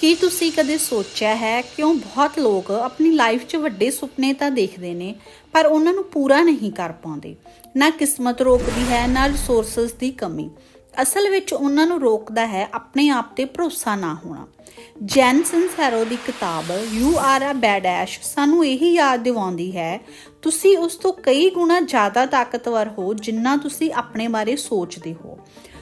ਕੀ ਤੁਸੀਂ ਕਦੇ ਸੋਚਿਆ ਹੈ ਕਿਉਂ ਬਹੁਤ ਲੋਕ ਆਪਣੀ ਲਾਈਫ 'ਚ ਵੱਡੇ ਸੁਪਨੇ ਤਾਂ ਦੇਖਦੇ ਨੇ, ਪਰ ਉਹਨਾਂ ਨੂੰ ਪੂਰਾ ਨਹੀਂ ਕਰ ਪਾਉਂਦੇ? ਨਾ ਕਿਸਮਤ ਰੋਕਦੀ ਹੈ, ਨਾ ਰਿਸੋਰਸਸ ਦੀ ਕਮੀ। ਅਸਲ ਵਿੱਚ ਉਹਨਾਂ ਨੂੰ ਰੋਕਦਾ ਹੈ ਆਪਣੇ ਆਪ ਤੇ ਭਰੋਸਾ ਨਾ ਹੋਣਾ। ਜੈਨ ਸਿੰਸੈਰੋ ਦੀ ਕਿਤਾਬ ਯੂ ਆਰ ਅ ਬੈਡਐਸ਼ ਸਾਨੂੰ ਇਹੀ ਯਾਦ ਦਿਵਾਉਂਦੀ ਹੈ, ਤੁਸੀਂ ਉਸ ਤੋਂ ਕਈ ਗੁਣਾ ਜ਼ਿਆਦਾ ਤਾਕਤਵਰ ਹੋ ਜਿੰਨਾ ਤੁਸੀਂ ਆਪਣੇ ਬਾਰੇ ਸੋਚਦੇ ਹੋ।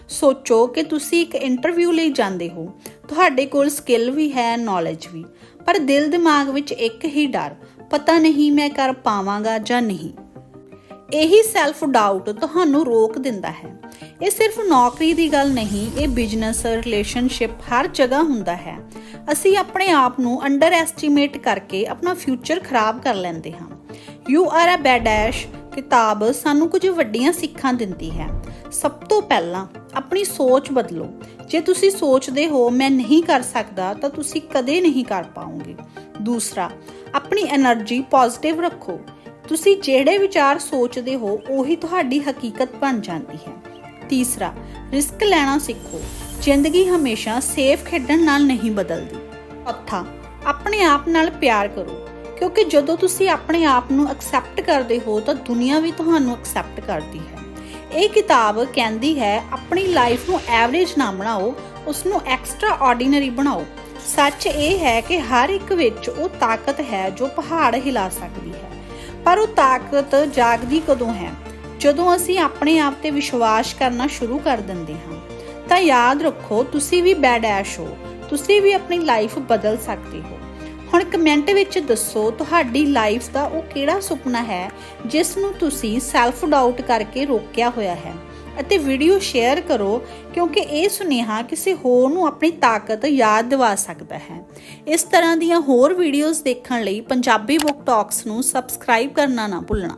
ਸੋਚੋ ਕਿ ਤੁਸੀਂ ਇੱਕ ਇੰਟਰਵਿਊ ਲਈ ਜਾਂਦੇ ਹੋ। ਤੁਹਾਡੇ ਕੋਲ ਸਕਿੱਲ ਵੀ ਹੈ ਨੌਲੇਜ ਵੀ। ਪਰ ਦਿਲ ਦਿਮਾਗ ਵਿੱਚ ਇੱਕ ਹੀ ਡਰ, ਪਤਾ ਨਹੀਂ ਮੈਂ ਕਰ ਪਾਵਾਂਗਾ ਜਾਂ ਨਹੀਂ। ਇਹੀ ਸੈਲਫ ਡਾਊਟ ਤੁਹਾਨੂੰ ਰੋਕ ਦਿੰਦਾ ਹੈ। ਇਹ ਸਿਰਫ ਨੌਕਰੀ ਦੀ ਗੱਲ ਨਹੀਂ, ਇਹ ਬਿਜ਼ਨਸ ਰਿਲੇਸ਼ਨਸ਼ਿਪ ਹਰ ਜਗ੍ਹਾ ਹੁੰਦਾ ਹੈ। ਅਸੀਂ ਆਪਣੇ ਆਪ ਨੂੰ ਅੰਡਰ ਐਸਟੀਮੇਟ ਕਰਕੇ ਆਪਣਾ ਫਿਊਚਰ ਖਰਾਬ ਕਰ ਲੈਂਦੇ ਹਾਂ। ਯੂ ਆਰ ਅ ਬੈਡੈਸ਼ ਕਿਤਾਬ ਸਾਨੂੰ ਕੁਝ ਵੱਡੀਆਂ ਸਿੱਖਾਂ ਦਿੰਦੀ ਹੈ। ਸਭ ਤੋਂ ਪਹਿਲਾਂ ਆਪਣੀ ਸੋਚ ਬਦਲੋ। ਜੇ ਤੁਸੀਂ ਸੋਚਦੇ ਹੋ ਮੈਂ ਨਹੀਂ ਕਰ ਸਕਦਾ, ਤਾਂ ਤੁਸੀਂ ਕਦੇ ਨਹੀਂ ਕਰ ਪਾਉਂਗੇ ਦੂਸਰਾ, ਆਪਣੀ એનર્ਜੀ ਪੋਜ਼ਿਟਿਵ ਰੱਖੋ। ਤੁਸੀਂ ਜਿਹੜੇ ਵਿਚਾਰ ਸੋਚਦੇ ਹੋ, ਉਹੀ ਤੁਹਾਡੀ ਹਕੀਕਤ ਬਣ ਜਾਂਦੀ ਹੈ। ਤੀਸਰਾ, ਰਿਸਕ ਲੈਣਾ ਸਿੱਖੋ। ਜ਼ਿੰਦਗੀ ਹਮੇਸ਼ਾ ਸੇਫ ਖੇਡਣ ਨਾਲ ਨਹੀਂ ਬਦਲਦੀ। ਚੌਥਾ ਆਪਣੇ ਆਪ ਨਾਲ ਪਿਆਰ ਕਰੋ। ਕਿਉਂਕਿ ਜਦੋਂ ਤੁਸੀਂ ਆਪਣੇ ਆਪ ਨੂੰ ਐਕਸੈਪਟ ਕਰਦੇ ਹੋ, ਤਾਂ ਦੁਨੀਆ ਵੀ ਤੁਹਾਨੂੰ ਐਕਸੈਪਟ ਕਰਦੀ ਹੈ। ਇਹ ਕਿਤਾਬ ਕਹਿੰਦੀ ਹੈ, ਆਪਣੀ ਲਾਈਫ ਨੂੰ ਐਵਰੇਜ ਨਾ ਬਣਾਓ ਉਸ ਨੂੰ ਐਕਸਟਰਾ ਆਰਡੀਨਰੀ ਬਣਾਓ। ਸੱਚ ਇਹ ਹੈ ਕਿ ਹਰ ਇੱਕ ਵਿੱਚ ਉਹ ਤਾਕਤ ਹੈ ਜੋ ਪਹਾੜ ਹਿਲਾ ਸਕਦੀ ਹੈ। ਪਰ ਉਹ ਤਾਕਤ ਜਾਗਦੀ ਕਦੋਂ ਹੈ? ਜਦੋਂ ਅਸੀਂ ਆਪਣੇ ਆਪ ਤੇ ਵਿਸ਼ਵਾਸ ਕਰਨਾ ਸ਼ੁਰੂ ਕਰ ਦਿੰਦੇ ਹਾਂ, ਤਾਂ ਯਾਦ ਰੱਖੋ ਤੁਸੀਂ ਵੀ ਬੈਡ ਐਸ਼ ਹੋ, ਤੁਸੀਂ ਵੀ ਆਪਣੀ ਲਾਈਫ ਬਦਲ ਸਕਦੇ ਹੋ। ਹੁਣ ਕਮੈਂਟ ਵਿੱਚ ਦੱਸੋ ਤੁਹਾਡੀ ਲਾਈਫ ਦਾ ਉਹ ਕਿਹੜਾ ਸੁਪਨਾ ਹੈ, ਜਿਸ ਨੂੰ ਤੁਸੀਂ ਸੈਲਫ ਡਾਊਟ ਕਰਕੇ ਰੋਕਿਆ ਹੋਇਆ ਹੈ? ਅਤੇ ਵੀਡੀਓ ਸ਼ੇਅਰ ਕਰੋ, ਕਿਉਂਕਿ ਇਹ ਸੁਨੇਹਾ ਕਿਸੇ ਹੋਰ ਨੂੰ ਆਪਣੀ ਤਾਕਤ ਯਾਦ ਦਿਵਾ ਸਕਦਾ ਹੈ। ਇਸ ਤਰ੍ਹਾਂ ਦੀਆਂ ਹੋਰ ਵੀਡੀਓਜ਼ ਦੇਖਣ ਲਈ ਪੰਜਾਬੀ ਬੁੱਕ ਟਾਕਸ ਨੂੰ ਸਬਸਕ੍ਰਾਈਬ ਕਰਨਾ ਨਾ ਭੁੱਲਣਾ।